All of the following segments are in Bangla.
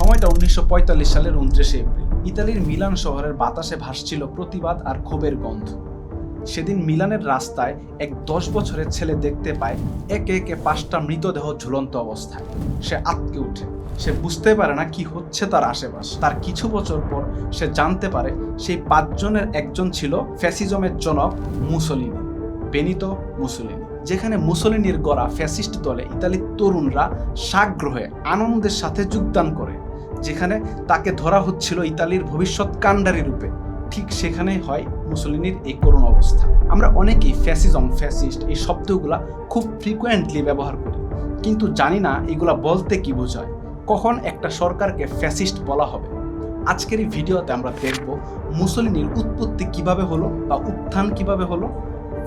সময়টা উনিশশো পঁয়তাল্লিশ সালের উনত্রিশে এপ্রিল। ইতালির মিলান শহরের বাতাসে ভাসছিল প্রতিবাদ আর ক্ষোভের গন্ধ। সেদিন মিলানের রাস্তায় এক দশ বছরের ছেলে দেখতে পায় একে একে পাঁচটা মৃতদেহ ঝুলন্ত অবস্থায়। সে আটকে উঠে সে বুঝতে পারে না কি হচ্ছে তার আশেপাশে। তার কিছু বছর পর সে জানতে পারে সেই পাঁচজনের একজন ছিল ফ্যাসিজমের জনক মুসলিনি, বেনিতো মুসলিনি। যেখানে মুসলিনির গড়া ফ্যাসিস্ট দলে ইতালির তরুণরা সাগ্রহে আনন্দের সাথে যোগদান করে। যেখানে তাকে ধরা হচ্ছিল ইতালির ভবিষ্যৎ কাণ্ডারি রূপে। ঠিক সেখানেই হয় মুসলিনির এই করুণ অবস্থা। আমরা অনেকেই ফ্যাসিজম, ফ্যাসিস্ট এই শব্দগুলা খুব ফ্রিকোয়েন্টলি ব্যবহার করি। কিন্তু জানি না এগুলা বলতে কি বোঝায়। কখন একটা সরকারকে ফ্যাসিস্ট বলা হবে? আজকের এই ভিডিওতে আমরা দেখব মুসলিনির উৎপত্তি কীভাবে হলো বা উত্থান কীভাবে হলো,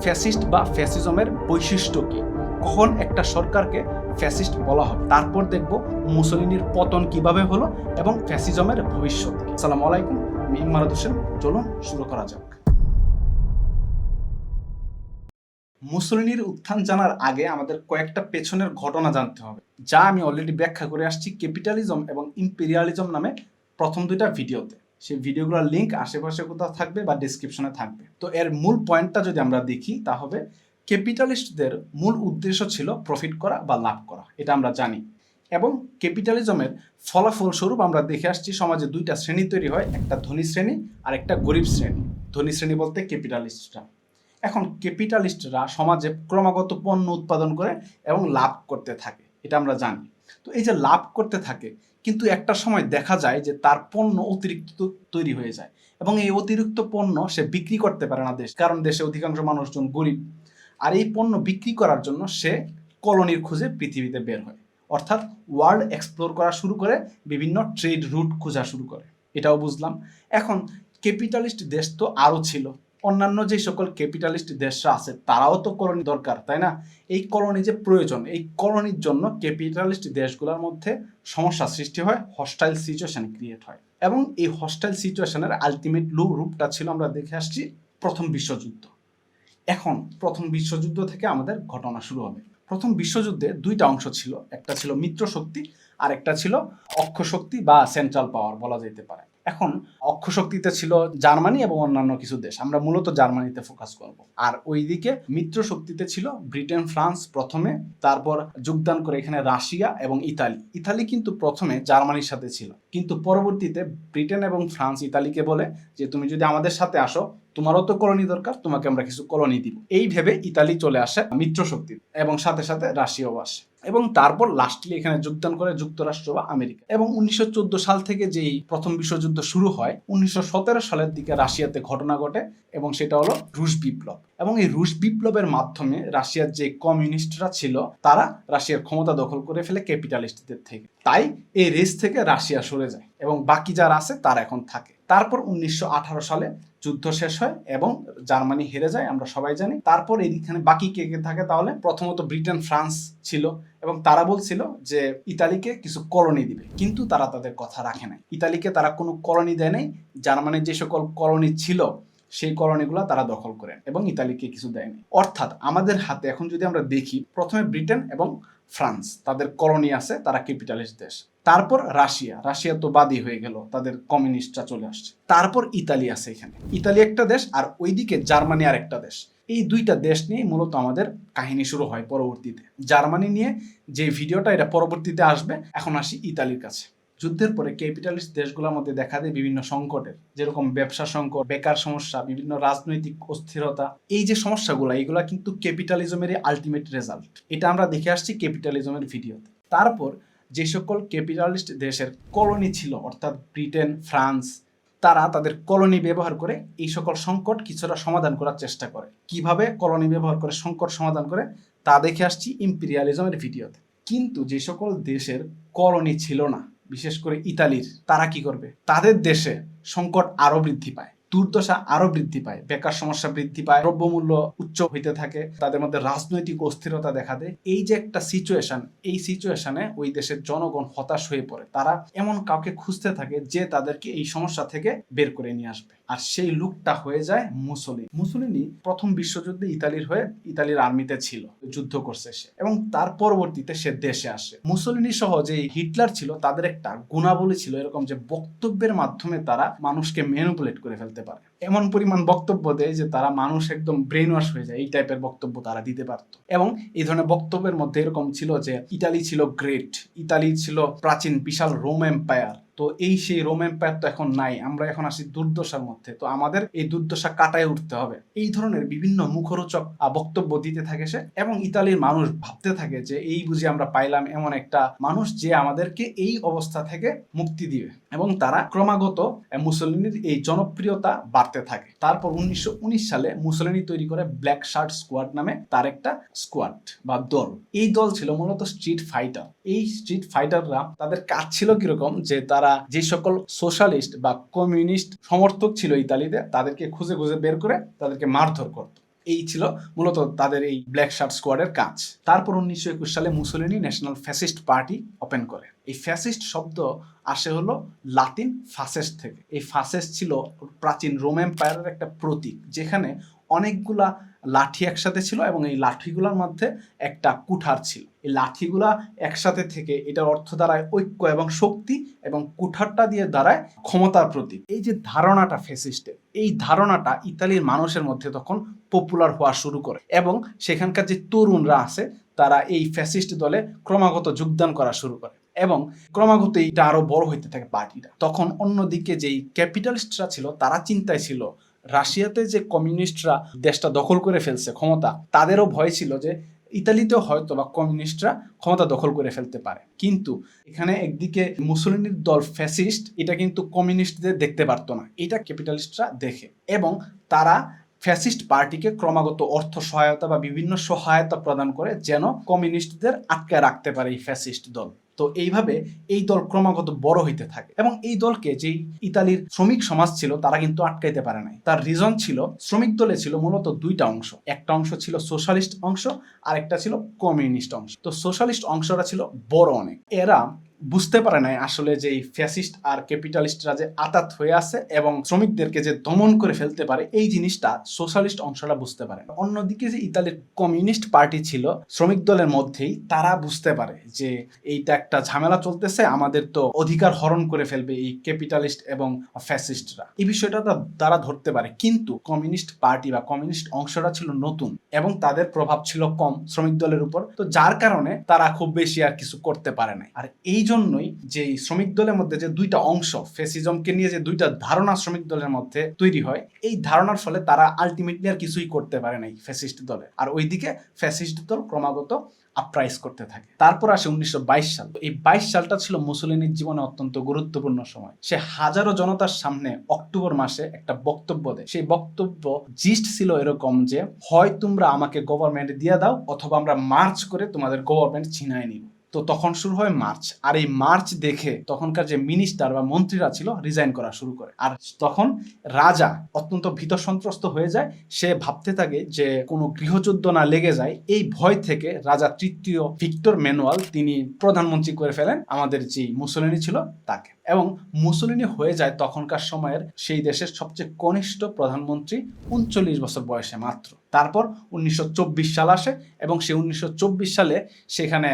ফ্যাসিস্ট বা ফ্যাসিজমের বৈশিষ্ট্য কি? কখন একটা সরকারকে ফ্যাসিস্ট বলা হবে। তারপর দেখব মুসলিনির পতন কীভাবে হলো এবং ফ্যাসিজমের ভবিষ্যৎ। কি আসসালামু আলাইকুম, আমি ইমারত হোসেন। চলুন শুরু করা যাক। মুসলিনির উত্থান জানার আগে আমাদের কয়েকটা পেছনের ঘটনা জানতে হবে, যা আমি অলরেডি ব্যাখ্যা করে আসছি ক্যাপিটালিজম এবং ইম্পেরিয়ালিজম নামে প্রথম দুইটা ভিডিওতে। সেই ভিডিওগুলোর লিঙ্ক আশেপাশে কোথাও থাকবে বা ডিসক্রিপশনে থাকবে। তো এর মূল পয়েন্টটা যদি আমরা দেখি তাহলে ক্যাপিটালিস্টদের মূল উদ্দেশ্য ছিল প্রফিট করা বা লাভ করা, এটা আমরা জানি। এবং ক্যাপিটালিজমের ফলাফল স্বরূপ আমরা দেখে আসছি সমাজে দুইটা শ্রেণি তৈরি হয়, একটা ধনী শ্রেণি আর একটা গরিব শ্রেণি। ধনী শ্রেণি বলতে ক্যাপিটালিস্টরা। এখন ক্যাপিটালিস্টরা সমাজে ক্রমাগত পণ্য উৎপাদন করে এবং লাভ করতে থাকে, এটা আমরা জানি। তো এই যে লাভ করতে থাকে, কিন্তু একটা সময় দেখা যায় যে তার পণ্য অতিরিক্ত তৈরি হয়ে যায় এবং এই অতিরিক্ত পণ্য সে বিক্রি করতে পারে না দেশ, কারণ দেশে অধিকাংশ মানুষজন গরিব। আর এই পণ্য বিক্রি করার জন্য সে কলোনির খুঁজে পৃথিবীতে বের হয়। অর্থাৎ ওয়ার্ল্ড এক্সপ্লোর করা শুরু করে, বিভিন্ন ট্রেড রুট খোঁজা শুরু করে। এটাও বুঝলাম। এখন ক্যাপিটালিস্ট দেশ তো আরও ছিল। অন্যান্য যে সকল ক্যাপিটালিস্ট দেশরা আছে, তারাও তো কলোনি দরকার, তাই না? এই কলোনি যে প্রয়োজন, এই কলোনির জন্য ক্যাপিটালিস্ট দেশগুলোর মধ্যে সমস্যা সৃষ্টি হয় হস্টাইল সিচুয়েশন ক্রিয়েট হয়। এবং এই হস্টাইল সিচুয়েশনের আলটিমেট লু রূপটা ছিল, আমরা দেখে আসছি প্রথম বিশ্বযুদ্ধ। এখন প্রথম বিশ্বযুদ্ধ থেকে আমাদের ঘটনা শুরু হবে। প্রথম বিশ্বযুদ্ধে দুইটা অংশ ছিল, একটা ছিল মিত্র শক্তি আর একটা ছিল অক্ষ শক্তি বা সেন্ট্রাল পাওয়ার বলা যেতে পারে। এখন অক্ষ শক্তিতে ছিল জার্মানি এবং অন্যান্য কিছু দেশ। আমরা মূলত জার্মানিতে ফোকাস করব। আর ওইদিকে মিত্র শক্তিতে ছিল ব্রিটেন, ফ্রান্স প্রথমে, তারপর যোগদান করে এখানে রাশিয়া এবং ইতালি। ইতালি কিন্তু প্রথমে জার্মানির সাথে ছিল। কিন্তু পরবর্তীতে ব্রিটেন এবং ফ্রান্স ইতালিকে বলে যে, তুমি যদি আমাদের সাথে আসো তোমারও তো কলোনি দরকার, তোমাকে আমরা কিছু কলোনি দিব। এই ভেবে ইতালি চলে আসে মিত্র শক্তি এবং সাথে সাথে রাশিয়াও আসে। এবং তারপর লাস্টলি এখানে যোগদান করে যুক্তরাষ্ট্র বা আমেরিকা। এবং উনিশশো চোদ্দ সাল থেকে যেই প্রথম বিশ্বযুদ্ধ শুরু হয়, উনিশশো সতেরো সালের দিকে রাশিয়াতে ঘটনা ঘটে এবং সেটা হলো রুশ বিপ্লব। এবং এই রুশ বিপ্লবের মাধ্যমে রাশিয়ার যে কমিউনিস্টরা ছিল, তারা রাশিয়ার ক্ষমতা দখল করে ফেলে ক্যাপিটালিস্টদের থেকে। তাই এই রেস থেকে রাশিয়া সরে যায় এবং বাকি যারা আছে তারা এখন থাকে। তারপর উনিশশো আঠারো সালে যুদ্ধ শেষ হয় এবং জার্মানি হেরে যায়, আমরা সবাই জানি। তারপর এইখানে বাকি কে কে থাকে তাহলে? প্রথমত ব্রিটেন, ফ্রান্স ছিল এবং তারা বলছিল যে ইতালিকে কিছু কলোনি দিবে। কিন্তু তারা তাদের কথা রাখে নাই। ইতালিকে তারা কোনো কলোনি দেয় নাই। জার্মানির যে সকল কলোনি ছিল, সেই কলোনিগুলো তারা দখল করেন এবং ইতালিকে কিছু দেয়নি অর্থাৎ আমাদের হাতে এখন যদি আমরা দেখি, প্রথমে ব্রিটেন এবং ফ্রান্স, তাদের কলোনি আছে, তারা ক্যাপিটালিস্ট দেশ। তারপর রাশিয়া। রাশিয়া তো বাদী হয়ে গেল, তাদের কমিউনিস্টরা চলে আসছে। তারপর ইতালি আছে এখানে। ইতালি একটা দেশ, আর ওইদিকে জার্মানি আর একটা দেশ। এই দুইটা দেশ নিয়ে মূলত আমাদের কাহিনী শুরু হয় পরবর্তীতে। জার্মানি নিয়ে যে ভিডিওটা, এটা পরবর্তীতে আসবে। এখন আসি ইতালির কাছে। যুদ্ধের পরে ক্যাপিটালিস্ট দেশগুলোর মধ্যে দেখা দেয় বিভিন্ন সংকটের। যেরকম ব্যবসা সংকট, বেকার সমস্যা, বিভিন্ন রাজনৈতিক অস্থিরতা। এই যে সমস্যাগুলো এইগুলা কিন্তু ক্যাপিটালিজমের আলটিমেট রেজাল্ট এটা আমরা দেখে আসছি ক্যাপিটালিজমের ভিডিওতে তারপর যে সকল ক্যাপিটালিস্ট দেশের কলোনি ছিল, অর্থাৎ ব্রিটেন, ফ্রান্স, তারা তাদের কলোনি ব্যবহার করে এই সকল সংকট কিছুটা সমাধান করার চেষ্টা করে। কীভাবে কলোনি ব্যবহার করে সংকট সমাধান করে, তা দেখে আসছি ইম্পিরিয়ালিজমের ভিডিওতে। কিন্তু যে সকল দেশের কলোনি ছিল না, বিশেষ করে ইতালির, তারা কি করবে? তাদের দেশে সংকট আরও বৃদ্ধি পায়। দুর্দশা আরও বৃদ্ধি পায়, বেকার সমস্যা বৃদ্ধি পায়, দ্রব্যমূল্য উচ্চ হইতে থাকে, তাদের মধ্যে রাজনৈতিক অস্থিরতা দেখা দেয়। এই যে একটা সিচুয়েশন এই সিচুয়েশনে ওই দেশের জনগণ হতাশ হয়ে পড়ে। তারা এমন কাউকে খুঁজতে থাকে যে তাদেরকে এই সমস্যা থেকে বের করে নিয়ে আসবে। আর সেই লুকটা হয়ে যায় মুসলিনি মুসলিনি প্রথম বিশ্বযুদ্ধে ইতালির হয়ে ইতালির আর্মিতে ছিল, যুদ্ধ করছে সে। এবং তার পরবর্তীতে সে দেশে আসে। মুসলিনি সহ যে হিটলার ছিল, তাদের একটা গুণাবলী ছিল এরকম যে বক্তব্যের মাধ্যমে তারা মানুষকে ম্যানুপুলেট করে ফেলতে পারে। এমন পরিমাণ বক্তব্য দেয় যে তারা মানুষ একদম ব্রেন ওয়াশ হয়ে যায়, এই টাইপের বক্তব্য তারা দিতে পারত। এবং এই ধরনের বক্তব্যের মধ্যে এরকম ছিল যে ইতালি ছিল গ্রেট ইতালি ছিল প্রাচীন, বিশাল রোম এম্পায়ার তো এই সেই রোম এম্পায়ার তো এখন নাই, আমরা এখন আসি দুর্দশার মধ্যে, তো আমাদের এই দুর্দশা কাটায় উঠতে হবে। এই ধরনের বিভিন্ন মুখরোচক বক্তব্য দিতে থাকে সে, এবং ইতালির মানুষ ভাবতে থাকে যে এই বুঝি আমরা পাইলাম এমন একটা মানুষ যে আমাদেরকে এই অবস্থা থেকে মুক্তি দিবে। এবং তারা ক্রমাগত মুসলিনীর এই জনপ্রিয়তা বাড়তে থাকে। তারপর উনিশশো উনিশ সালে মুসলিনী তৈরি করে ব্ল্যাক শার্ট স্কোয়াড নামে তার একটা স্কোয়াড বা দল। এই দল ছিল মূলত স্ট্রিট ফাইটার এই স্ট্রিট ফাইটাররা তাদের কাজ ছিল কীরকম? যে তারা যে সকল সোশ্যালিস্ট বা কমিউনিস্ট সমর্থক ছিল ইতালিতে, তাদেরকে খুঁজে খুঁজে বের করে তাদেরকে মারধর করত। এই ছিল মূলত তাদের এই ব্ল্যাক শার্ট স্কোয়াডের কাজ। তারপর উনিশশো একুশ সালে Mussolini national fascist party open করে। এই ফ্যাসিস্ট শব্দ আসে হলো লাতিন ফাসেস্ট থেকে। এই ফাসেস্ট ছিল প্রাচীন রোম এম্পায়ারের একটা প্রতীক, যেখানে অনেকগুলা লাঠি একসাথে ছিল এবং এই লাঠিগুলোর মধ্যে একটা কুঠার ছিল। এই লাঠিগুলা একসাথে থেকে এটার অর্থ দাঁড়ায় ঐক্য এবং শক্তি এবং কুঠারটা দিয়ে দাঁড়ায় ক্ষমতার প্রতীক। এই যে ধারণাটা ফেসিস্টের এই ধারণাটা ইতালির মানুষের মধ্যে তখন পপুলার হওয়া শুরু করে। এবং সেখানকার যে তরুণরা আছে, তারা এই ফ্যাসিস্ট দলে ক্রমাগত যোগদান করা শুরু করে। এবং ক্রমাগত এটা আরও বড় হইতে থাকে পার্টিটা। তখন অন্যদিকে যেই ক্যাপিটালিস্টরা ছিল, তারা চিন্তায় ছিল, রাশিয়াতে যে কমিউনিস্টরা দেশটা দখল করে ফেলছে, ক্ষমতা, তাদেরও ভয় ছিল যে ইতালিতেও হয়তো বা কমিউনিস্টরা ক্ষমতা দখল করে ফেলতে পারে। কিন্তু এখানে একদিকে মুসলিনীর দল ফ্যাসিস্ট এটা কিন্তু কমিউনিস্টদের দেখতে পারতো না। এটা ক্যাপিটালিস্টরা দেখে। এবং তারা ফ্যাসিস্ট পার্টিকে ক্রমাগত অর্থ সহায়তা বা বিভিন্ন সহায়তা প্রদান করে যেন কমিউনিস্টদের আটকে রাখতে পারে এই ফ্যাসিস্ট দল। তো এইভাবে এই দল ক্রমাগত বড় হইতে থাকে এবং এই দলকে যেই ইতালির শ্রমিক সমাজ ছিল তারা কিন্তু আটকাইতে পারে নাই। তার রিজন ছিল শ্রমিক দলে ছিল মূলত দুইটা অংশ। একটা অংশ ছিল সোশ্যালিস্ট অংশ আর একটা ছিল কমিউনিস্ট অংশ। তো সোশ্যালিস্ট অংশটা ছিল বড় অনেক। এরা বুঝতে পারে নাই আসলে যে এই ফ্যাসিস্ট আর ক্যাপিটালিস্টরা যে আতাত হয়ে আছে এবং শ্রমিকদেরকে যে দমন করে ফেলতে পারে, এই জিনিসটা সোশ্যালিস্ট অংশটা বুঝতে পারে অন্যদিকে যে ইতালির কমিউনিস্ট পার্টি ছিল, শ্রমিক দলের মধ্যেই তারা বুঝতে পারে যে এইটা একটা ঝামেলা চলতেছে, আমাদের তো অধিকার হরণ করে ফেলবে এই ক্যাপিটালিস্ট এবং ফ্যাসিস্টরা। এই বিষয়টা তারা ধরতে পারে, কিন্তু কমিউনিস্ট পার্টি বা কমিউনিস্ট অংশটা ছিল নতুন এবং তাদের প্রভাব ছিল কম শ্রমিক দলের উপর। তো যার কারণে তারা খুব বেশি আর কিছু করতে পারে নাই। আর এই জন্যই যে শ্রমিক দলের মধ্যে যে দুইটা অংশ ফেসিজমকে নিয়ে যে দুইটা ধারণা শ্রমিক দলের মধ্যে তৈরি হয়, এই ধারণার ফলে তারা আলটিমেটলি আর কিছুই করতে পারে নাই ফ্যাসিস্ট দলে। আর ওইদিকে ফ্যাসিস্ট দল ক্রমাগত আপরাইজ করতে থাকে। তারপর আসে উনিশশো সাল। এই বাইশ সালটা ছিল মুসলিনীর জীবনে অত্যন্ত গুরুত্বপূর্ণ সময়। সে হাজারো জনতার সামনে অক্টোবর মাসে একটা বক্তব্য দেয়। সেই বক্তব্য জিস্ট ছিল এরকম যে, হয় তোমরা আমাকে গভর্নমেন্ট দিয়ে দাও, অথবা আমরা মার্চ করে তোমাদের গভর্নমেন্ট ছিনায় নিব। তো তখন শুরু হয় মার্চ। আর এই মার্চ দেখে তখনকার যে মিনিস্টার বা মন্ত্রীরা ছিল রিজাইন করা শুরু করে। আর তখন রাজা অত্যন্ত ভীত সন্ত্রস্ত হয়ে যায়। সে ভাবতে থাকে যে কোনো গৃহযুদ্ধ না লেগে যায়, এই ভয় থেকে রাজা তৃতীয় ভিক্টর ম্যানুয়াল, তিনি প্রধানমন্ত্রী করে ফেলেন। আমাদের যে মুসলিনী ছিল, তাকে। এবং মুসলিনী হয়ে যায় তখনকার সময়ের সেই দেশের সবচেয়ে কনিষ্ঠ প্রধানমন্ত্রী উনচল্লিশ বছর বয়সে মাত্র। তারপর উনিশশো সাল আসে এবং সে উনিশশো চব্বিশ সালে সেখানে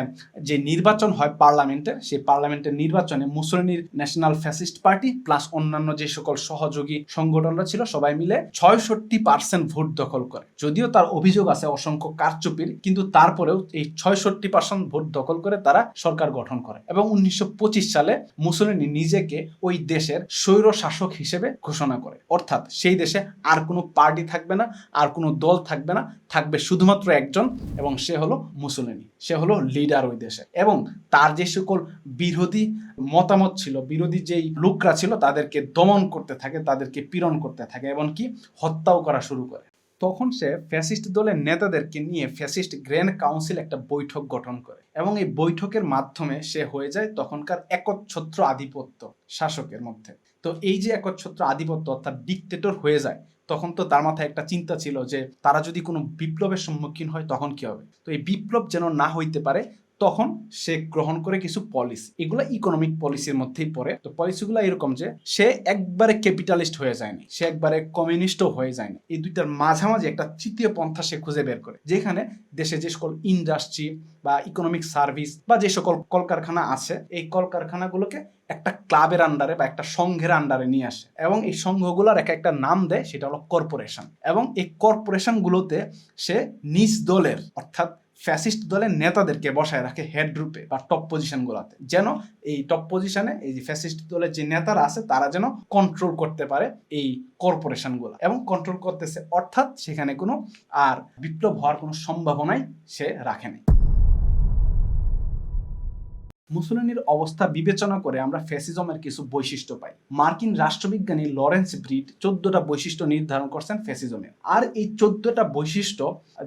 যে নির্বাচন হয় পার্লামেন্টের, সেই পার্লামেন্টের নির্বাচনে মুসলিনীর ন্যাশনাল ফ্যাসিস্ট পার্টি প্লাস অন্যান্য যে সকল সহযোগী সংগঠনরা ছিল সবাই মিলে ছয়ষট্টি পার্সেন্ট ভোট দখল করে। যদিও তার অভিযোগ আছে অসংখ্য কারচুপির, কিন্তু তারপরেও এই ছয়ষট্টি পার্সেন্ট ভোট দখল করে তারা সরকার গঠন করে। এবং উনিশশো পঁচিশ সালে মুসলিনী নিজেকে ওই দেশের স্বৈর শাসক হিসেবে ঘোষণা করে। অর্থাৎ সেই দেশে আর কোনো পার্টি থাকবে না, আর কোনো দল থাকবে না, থাকবে শুধুমাত্র একজন এবং সে হলো মুসলিনী। সে হলো লিডার ওই দেশে। এবং তার যে সকল বিরোধী মতামত ছিল, বিরোধী যেই লোকরা ছিল, তাদেরকে দমন করতে থাকে, তাদেরকে পীড়ন করতে থাকে এমনকি হত্যাও করা শুরু করে। তখন সে ফ্যাসিস্ট দলের নেতাদেরকে নিয়ে ফ্যাসিস্ট গ্র্যান্ড কাউন্সিল একটা বৈঠক গঠন করে। এবং এই বৈঠকের মাধ্যমে সে হয়ে যায় তখনকার একচ্ছত্র আধিপত্য শাসকের মধ্যে। তো এই যে একচ্ছত্র আধিপত্য অর্থাৎ ডিকটেটর হয়ে যায়, তখন তো তার মাথায় একটা চিন্তা ছিল যে তারা যদি কোনো বিপ্লবের সম্মুখীন হয় তখন কি হবে? তো এই বিপ্লব যেন না হইতে পারে তখন সে গ্রহণ করে কিছু পলিসি এগুলো ইকোনমিক পলিসির মধ্যেই পড়ে। তো পলিসিগুলো এরকম যে, সে একবারে ক্যাপিটালিস্ট হয়ে যায়নি, সে একবারে কমিউনিস্টও হয়ে যায়নি। এই দুইটার মাঝামাঝি একটা তৃতীয় পন্থা সে খুঁজে বের করে, যেখানে দেশে যে সকল ইন্ডাস্ট্রি বা ইকোনমিক সার্ভিস বা যে সকল কলকারখানা আছে, এই কলকারখানাগুলোকে একটা ক্লাবের আন্ডারে বা একটা সংঘের আন্ডারে নিয়ে আসে এবং এই সংঘগুলোর এক একটা নাম দেয়, সেটা হলো কর্পোরেশন এবং এই কর্পোরেশনগুলোতে সে নিজ দলের, অর্থাৎ ফ্যাসিস্ট দলের নেতাদেরকে বসায় রাখে হেড রূপে বা টপ পজিশনগুলোতে যেন এই টপ পজিশনে এই যে ফ্যাসিস্ট দলের যে নেতারা আছে, তারা যেন কন্ট্রোল করতে পারে এই কর্পোরেশনগুলো এবং কন্ট্রোল করতেছে অর্থাৎ সেখানে কোনো আর বিপ্লব হওয়ার কোনো সম্ভাবনাই সে রাখেনি মুসলিনীর অবস্থা বিবেচনা করে আমরা ফ্যাসিজমের কিছু বৈশিষ্ট্য পাই। মার্কিন রাষ্ট্রবিজ্ঞানী লরেন্স ব্রিড চোদ্দটা বৈশিষ্ট্য নির্ধারণ করছেন ফ্যাসিজমের আর এই চোদ্দটা বৈশিষ্ট্য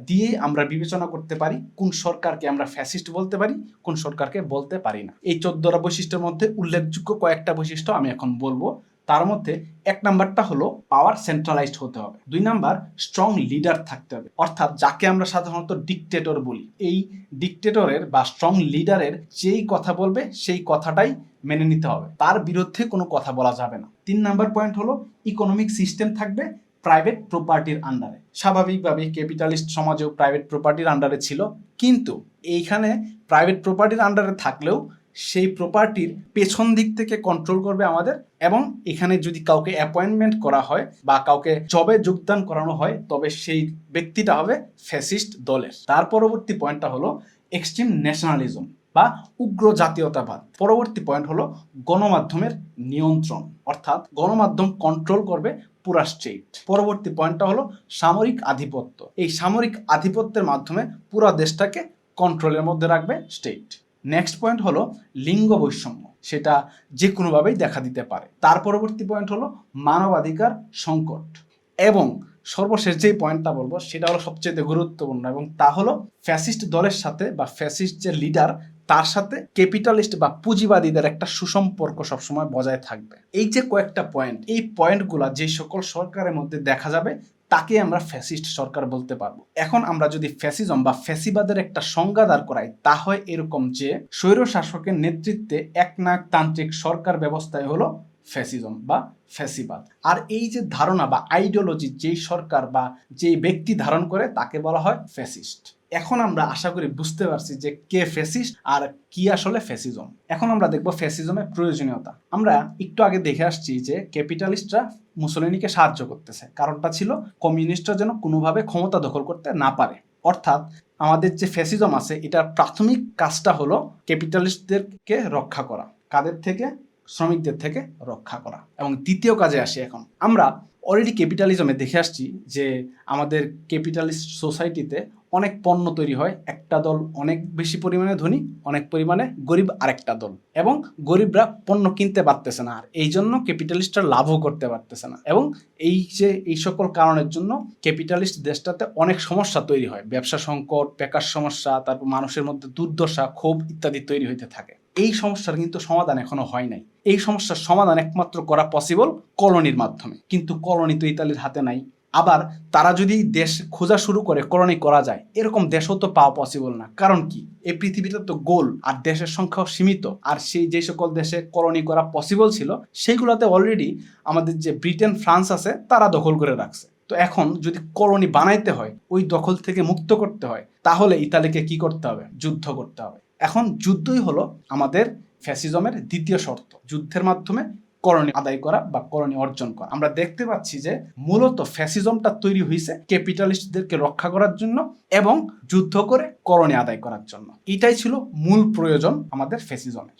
দিয়ে আমরা বিবেচনা করতে পারি কোন সরকারকে আমরা ফ্যাসিস্ট বলতে পারি, কোন সরকারকে বলতে পারি না। এই চোদ্দটা বৈশিষ্ট্যের মধ্যে উল্লেখযোগ্য কয়েকটা বৈশিষ্ট্য আমি এখন বলব। তার মধ্যে এক নাম্বারটা হলো পাওয়ার সেন্ট্রালাইজড হতে হবে। দুই নাম্বার স্ট্রং লিডার থাকতে হবে। অর্থাৎ যাকে আমরা সাধারণত ডিকটেটর বলি, এই ডিকটেটরের বা স্ট্রং লিডারের যেই কথা বলবে, সেই কথাটাই মেনে নিতে হবে। তার বিরুদ্ধে কোনো কথা বলা যাবে না। তিন নাম্বার পয়েন্ট হলো ইকোনমিক সিস্টেম থাকবে প্রাইভেট প্রপার্টির আন্ডারে স্বাভাবিকভাবে ক্যাপিটালিস্ট সমাজেও প্রাইভেট প্রপার্টির আন্ডারে ছিল। কিন্তু এইখানে প্রাইভেট প্রপার্টির আন্ডারে থাকলেও সেই প্রপার্টির পেছন দিক থেকে কন্ট্রোল করবে আমাদের এবং এখানে যদি কাউকে অ্যাপয়েন্টমেন্ট করা হয় বা কাউকে জবে যোগদান করানো হয়, তবে সেই ব্যক্তিটা হবে ফ্যাসিস্ট দলের। তার পরবর্তী পয়েন্টটা হলো এক্সট্রিম ন্যাশনালিজম বা উগ্র জাতীয়তাবাদ। পরবর্তী পয়েন্ট হলো গণমাধ্যমের নিয়ন্ত্রণ, অর্থাৎ গণমাধ্যম কন্ট্রোল করবে পুরা স্টেট পরবর্তী পয়েন্টটা হলো সামরিক আধিপত্য। এই সামরিক আধিপত্যের মাধ্যমে পুরা দেশটাকে কন্ট্রোলের মধ্যে রাখবে স্টেট নেক্সট পয়েন্ট হলো লিঙ্গ বৈষম্য। সেটা যে কোনোভাবেই দেখা দিতে পারে। তার পরবর্তী পয়েন্ট হলো মানবাধিকার সংকট। এবং সর্বশেষ যে পয়েন্টটা বলব, সেটা হলো সবচেয়ে গুরুত্বপূর্ণ এবং তা হলো ফ্যাসিস্ট দলের সাথে বা ফ্যাসিস্ট যে লিডার তার সাথে ক্যাপিটালিস্ট বা পুঁজিবাদীদের একটা সুসম্পর্ক সবসময় বজায় থাকবে। এই যে কয়েকটা পয়েন্ট এই পয়েন্টগুলা যে সকল সরকারের মধ্যে দেখা যাবে তাকে আমরা ফ্যাসিস্ট সরকার বলতে পারব। এখন আমরা যদি ফ্যাসিজম বা ফ্যাসিবাদের একটা সংজ্ঞা দাঁড় করাই তা হয় এরকম যে স্বৈর শাসকের নেতৃত্বে একনায়কতান্ত্রিক সরকার ব্যবস্থায় হলো ফ্যাসিজম বা ফ্যাসিবাদ। আর এই যে ধারণা বা আইডিওলজি যেই সরকার বা যেই ব্যক্তি ধারণ করে, তাকে বলা হয় ফ্যাসিস্ট। এখন আমরা আশা করি বুঝতে পারছি যে কে ফ্যাসিস্ট আর কি আসলে ফ্যাসিজম। এখন আমরা দেখব ফ্যাসিজমের প্রয়োজনীয়তা। আমরা একটু আগে দেখে আসছি যে ক্যাপিটালিস্টরা মুসলিনীকে সাহায্য করতেছে। কারণটা ছিল কমিউনিস্টরা যেন কোনোভাবে ক্ষমতা দখল করতে না পারে। অর্থাৎ আমাদের যে ফ্যাসিজম আছে, এটার প্রাথমিক কাজটা হলো ক্যাপিটালিস্টদেরকে রক্ষা করা, কাদের থেকে? শ্রমিকদের থেকে রক্ষা করা। এবং দ্বিতীয় কাজে আসি এখন। আমরা অলরেডি ক্যাপিটালিজমে দেখে আসছি যে আমাদের ক্যাপিটালিস্ট সোসাইটিতে অনেক পণ্য তৈরি হয়, একটা দল অনেক বেশি পরিমাণে ধনী, অনেক পরিমাণে গরিব আরেকটা দল এবং গরিবরা পণ্য কিনতে পারতেছে না আর এই জন্য ক্যাপিটালিস্টরা লাভও করতে পারতেছে না এবং এই যে এই সকল কারণের জন্য ক্যাপিটালিস্ট দেশটাতে অনেক সমস্যা তৈরি হয়। ব্যবসা সংকট, বেকার সমস্যা, তারপর মানুষের মধ্যে দুর্দশা, ক্ষোভ ইত্যাদি তৈরি হইতে থাকে। এই সমস্যার কিন্তু সমাধান এখনও হয় নাই। এই সমস্যার সমাধান একমাত্র করা পসিবল কলোনির মাধ্যমে। কিন্তু কলোনি তো ইতালির হাতে নাই। আবার তারা যদি দেশ খোঁজা শুরু করে, কলোনি করা যায়, এরকম দেশও তো পাওয়া পসিবল না। কারণ কি? এই পৃথিবীটা তো গোল, আর দেশের সংখ্যাও সীমিত। আর সেই যে সকল দেশে কলোনি করা পসিবল ছিল, সেইগুলোতে অলরেডি আমাদের যে ব্রিটেন, ফ্রান্স আছে, তারা দখল করে রাখছে। তো এখন যদি কলোনি বানাইতে হয়, ওই দখল থেকে মুক্ত করতে হয়, তাহলে ইতালিকে কি করতে হবে? যুদ্ধ করতে হবে। এখন যুদ্ধই হলো আমাদের ফ্যাসিজমের দ্বিতীয় শর্ত। যুদ্ধের মাধ্যমে করণী আদায় করা বা করণীয় অর্জন করা। আমরা দেখতে পাচ্ছি যে মূলত ফ্যাসিজমটা তৈরি হয়েছে ক্যাপিটালিস্টদেরকে রক্ষা করার জন্য এবং যুদ্ধ করে করণী আদায় করার জন্য। এটাই ছিল মূল প্রয়োজন আমাদের ফ্যাসিজমের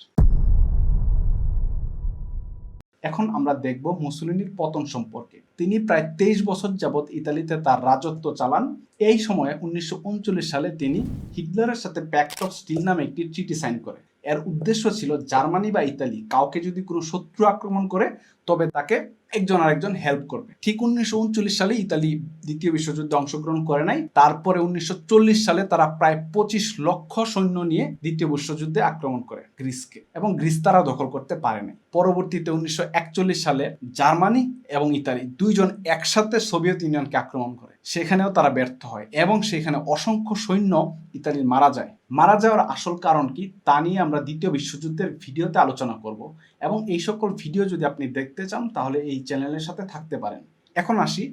এখন আমরা দেখব মুসলিনীর পতন সম্পর্কে। তিনি প্রায় তেইশ বছর যাবৎ ইতালিতে তার রাজত্ব চালান। এই সময়ে উনিশশো উনচল্লিশ সালে তিনি হিটলারের সাথে প্যাক্ট অফ স্টিল নামে একটি চিঠি সাইন করে। এর উদ্দেশ্য ছিল জার্মানি বা ইতালি কাউকে যদি কোনো শত্রু আক্রমণ করে তবে তাকে একজন আরেকজন হেল্প করবে। ঠিক উনিশশো উনচল্লিশ সালে ইতালি দ্বিতীয় বিশ্বযুদ্ধে অংশগ্রহণ করে নাই। তারপরে উনিশশো চল্লিশ সালে তারা প্রায় পঁচিশ লক্ষ সৈন্য নিয়ে দ্বিতীয় বিশ্বযুদ্ধে আক্রমণ করে গ্রিসকে এবং গ্রিস তারা দখল করতে পারে নাই। পরবর্তীতে উনিশশো একচল্লিশ সালে জার্মানি এবং ইতালি দুইজন একসাথে সোভিয়েত ইউনিয়নকে আক্রমণ করে। সেখানেও তারা ব্যর্থ হয় এবং সেখানে অসংখ্য সৈন্য ইতালির মারা যায়। মারা যাওয়ার আসল কারণ কি তা নিয়ে আমরা দ্বিতীয় বিশ্বযুদ্ধের ভিডিওতে আলোচনা করব এবং এই সকল ভিডিও যদি আপনি দেখতে চান তাহলে এই চ্যানেলের সাথে থাকতে পারেন। এখন আসি,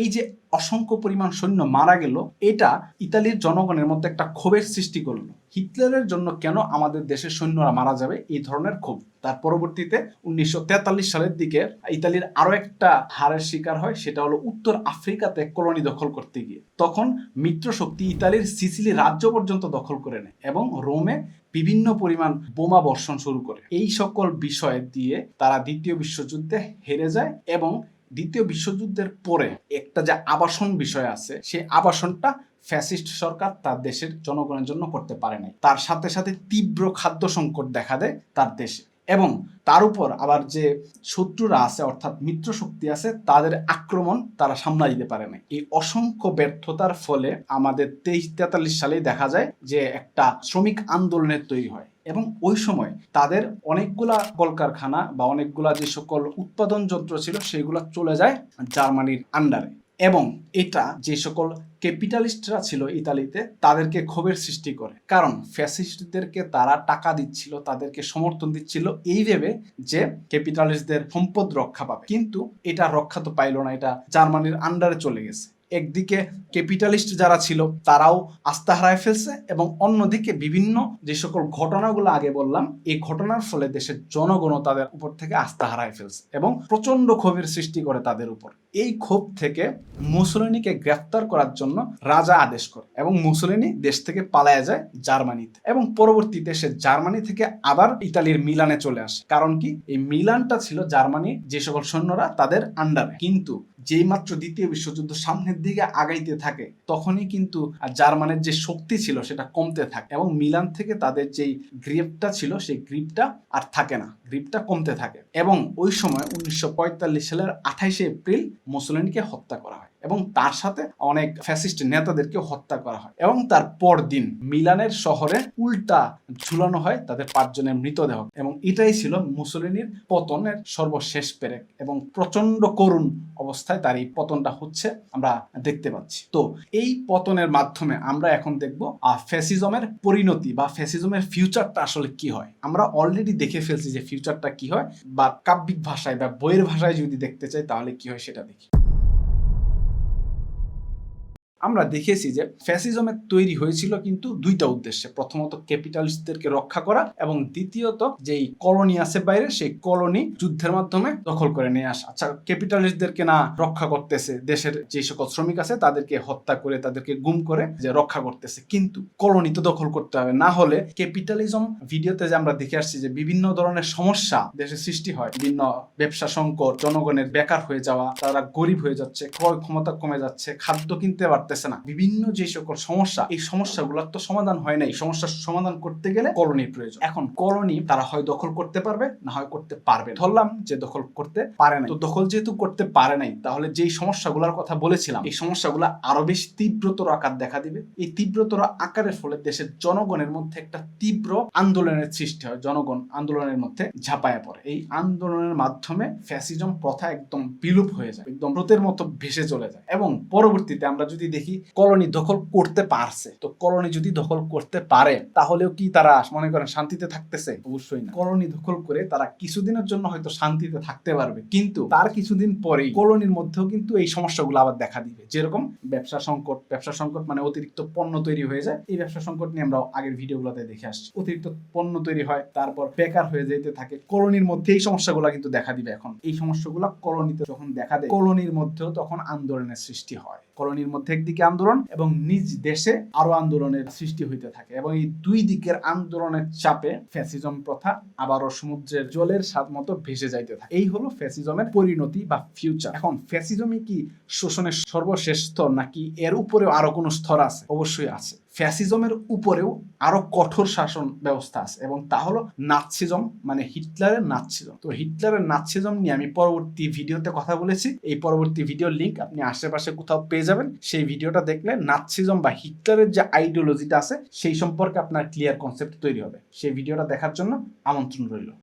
এই যে অসংখ্য পরিমাণ সৈন্য মারা গেল, এটা ইতালির জনগণের মধ্যে একটা ক্ষোভের সৃষ্টি করল। হিটলারের জন্য কেন আমাদের দেশের সৈন্যরা মারা যাবে? এই ধরনের ক্ষোভ। তার পরবর্তীতে উনিশশো তেতাল্লিশ সালের দিকে ইতালির আরও একটা হারের শিকার হয়, সেটা হলো উত্তর আফ্রিকাতে কলোনি দখল করতে গিয়ে। তখন মিত্র শক্তি ইতালির সিসিলি রাজ্য পর্যন্ত দখল করে নেয় এবং রোমে বিভিন্ন পরিমাণ বোমা বর্ষণ শুরু করে। এই সকল বিষয় দিয়ে তারা দ্বিতীয় বিশ্বযুদ্ধে হেরে যায় এবং দ্বিতীয় বিশ্বযুদ্ধের পরে একটা যে আবাসন বিষয় আছে, সেই আবাসনটা ফ্যাসিস্ট সরকার তার দেশের জনগণের জন্য করতে পারে নাই। তার সাথে সাথে তীব্র খাদ্য সংকট দেখা দেয় তার দেশে। এবং তার উপর আবার যে শত্রুরা আছে, অর্থাৎ মিত্র শক্তি আছে, তাদের আক্রমণ তারা সামলা দিতে পারে না এই অসংখ্য ব্যর্থতার ফলে আমাদের তেইশ তেতাল্লিশ সালেই দেখা যায় যে একটা শ্রমিক আন্দোলনের তৈরি হয়। এবং ওই সময় তাদের অনেকগুলা কলকারখানা বা অনেকগুলা যে সকল উৎপাদন যন্ত্র ছিল সেগুলো চলে যায় জার্মানির আন্ডারে। এবং এটা যে সকল ক্যাপিটালিস্টরা ছিল ইতালিতে, তাদেরকে ক্ষোভের সৃষ্টি করে। কারণ ফ্যাসিস্টদেরকে তারা টাকা দিচ্ছিল, তাদেরকে সমর্থন দিচ্ছিল এই ভেবে যে ক্যাপিটালিস্টদের সম্পদ রক্ষা পাবে। কিন্তু এটা রক্ষা তো পাইল না, এটা জার্মানির আন্ডারে চলে গেছে। একদিকে ক্যাপিটালিস্ট যারা ছিল, তারাও আস্থা হারায় ফেলছে এবং অন্যদিকে বিভিন্ন যে সকল ঘটনাগুলো আগে বললাম, এই ঘটনার ফলে দেশের জনগণও তাদের উপর থেকে আস্থা হারায় ফেলছে এবং প্রচণ্ড ক্ষোভের সৃষ্টি করে তাদের উপর। এই ক্ষোভ থেকে মুসলিনীকে গ্রেফতার করার জন্য রাজা আদেশ করে এবং মুসলিনী দেশ থেকে পালায় যায় জার্মানিতে এবং পরবর্তীতে সে জার্মানি থেকে আবার ইতালির মিলানে চলে আসে। কারণ কি? এই মিলানটা ছিল জার্মানি যে সকল সৈন্যরা তাদের আন্ডারে কিন্তু যেই মাত্র দ্বিতীয় বিশ্বযুদ্ধ সামনের দিকে আগাইতে থাকে, তখনই কিন্তু জার্মানের যে শক্তি ছিল সেটা কমতে থাকে এবং মিলান থেকে তাদের যেই গ্রিপটা ছিল সেই গ্রিপটা আর থাকে না, গ্রিপটা কমতে থাকে এবং ওই সময় উনিশশো পঁয়তাল্লিশ সালের আঠাইশে এপ্রিল মুসলিনকে হত্যা করা হয় এবং তার সাথে অনেক ফ্যাসিস্ট নেতাদেরকে হত্যা করা হয় এবং তার পরদিন মিলানের শহরে উল্টা ঝুলানো হয় তাদের পাঁচজনের মৃতদেহ এবং এটাই ছিল মুসলিনীর পতনের সর্বশেষ পেরেক এবং প্রচণ্ড করুণ অবস্থায় তার এই পতনটা হচ্ছে, আমরা দেখতে পাচ্ছি। তো এই পতনের মাধ্যমে আমরা এখন দেখব ফ্যাসিজমের পরিণতি বা ফ্যাসিজমের ফিউচারটা আসলে কি হয়। আমরা অলরেডি দেখে ফেলছি যে ফিউচারটা কি হয়, বা কাব্যিক ভাষায় বা বইয়ের ভাষায় যদি দেখতে চাই, তাহলে কি হয় সেটা দেখি। আমরা দেখেছি যে ফ্যাসিজমের তৈরি হয়েছিল কিন্তু দুইটা উদ্দেশ্যে। প্রথমত ক্যাপিটালিস্টদেরকে রক্ষা করা এবং দ্বিতীয়ত যেই কলোনি আছে বাইরে, সেই কলোনি যুদ্ধের মাধ্যমে দখল করে নিয়ে আসা। আচ্ছা ক্যাপিটালিস্টদেরকে না রক্ষা করতেছে, দেশের যে সকল শ্রমিক আছে তাদেরকে হত্যা করে, তাদেরকে গুম করে যে রক্ষা করতেছে। কিন্তু কলোনি তো দখল করতে হবে। না হলে ক্যাপিটালিজম ভিডিওতে যে আমরা দেখে আসছি যে বিভিন্ন ধরনের সমস্যা দেশে সৃষ্টি হয়। বিভিন্ন ব্যবসা সংকট, জনগণের বেকার হয়ে যাওয়া, তারা গরিব হয়ে যাচ্ছে, ক্রয় ক্ষমতা কমে যাচ্ছে, খাদ্য কিনতে পারতে পারতেছে না। বিভিন্ন যে সকল সমস্যা, এই সমস্যাগুলোর তো সমাধান হয় নাই। সমস্যার সমাধান করতে গেলে কলোনির প্রয়োজন। এখন কলোনি তারা হয় দখল করতে পারবে, না হয় করতে পারবে ধরলাম যে দখল করতে পারে না তো দখল যেহেতু করতে পারে নাই, তাহলে যেই সমস্যাগুলোর কথা বলেছিলাম, এই সমস্যাগুলো আরও বেশি তীব্রতর আকার দেখা দিবে। এই তীব্রতর আকারের ফলে দেশের জনগণের মধ্যে একটা তীব্র আন্দোলনের সৃষ্টি হয়। জনগণ আন্দোলনের মধ্যে ঝাঁপায়া পড়ে। এই আন্দোলনের মাধ্যমে ফ্যাসিজম প্রথা একদম বিলুপ হয়ে যায়। একদম স্রোতের মতো ভেসে চলে যায়। এবং পরবর্তীতে আমরা যদি দেখি কলোনি দখল করতে পারছে। তো কলোনি যদি দখল করতে পারে, তাহলেও কি তারা মনে করেন শান্তিতে থাকতেছে? অবশ্যই না। কলোনি দখল করে তারা কিছুদিনের জন্য হয়তো শান্তিতে থাকতে পারবে। কিন্তু তার কিছুদিন পরেই কলোনির মধ্যেও কিন্তু এই সমস্যাগুলো আবার দেখা দিবে। যেরকম ব্যবসা সংকট ব্যবসা সংকট মানে অতিরিক্ত পণ্য তৈরি হয়ে যায়। এই ব্যবসা সংকট নিয়ে আমরা আগের ভিডিওগুলোতে দেখে আসছি। অতিরিক্ত পণ্য তৈরি হয়, তারপর বেকার হয়ে যেতে থাকে। কলোনির মধ্যে এই সমস্যাগুলো কিন্তু দেখা দিবে এখন। এই সমস্যাগুলো কলোনিতে যখন দেখা দেয়, কলোনির মধ্যেও তখন আন্দোলনের সৃষ্টি হয়। কলোনির মধ্যে একদিকে আন্দোলন এবং নিজ দেশে আরও আন্দোলনের সৃষ্টি হইতে থাকে এবং এই দুই দিকের আন্দোলনের চাপে ফ্যাসিজম প্রথা আবারও সমুদ্রের জলের স্বাদ মতো ভেসে যাইতে থাকে। এই হলো ফ্যাসিজমের পরিণতি বা ফিউচার এখন ফ্যাসিজমই কি শোষণের সর্বশ্রেষ্ঠ নাকি এর উপরেও আরও কোনো স্তর আছে? অবশ্যই আছে। ফ্যাসিজমের উপরেও আরও কঠোর শাসন ব্যবস্থা আছে এবং তা হলো নাৎসিজম মানে হিটলারের নাৎসিজম। তো হিটলারের নাৎসিজম নিয়ে আমি পরবর্তী ভিডিওতে কথা বলেছি। এই পরবর্তী ভিডিওর লিঙ্ক আপনি আশেপাশে কোথাও পেয়ে যাবেন। সেই ভিডিওটা দেখলে নাৎসিজম বা হিটলারের যে আইডিওলজিটা আছে, সেই সম্পর্কে আপনার ক্লিয়ার কনসেপ্ট তৈরি হবে। সেই ভিডিওটা দেখার জন্য আমন্ত্রণ রইল।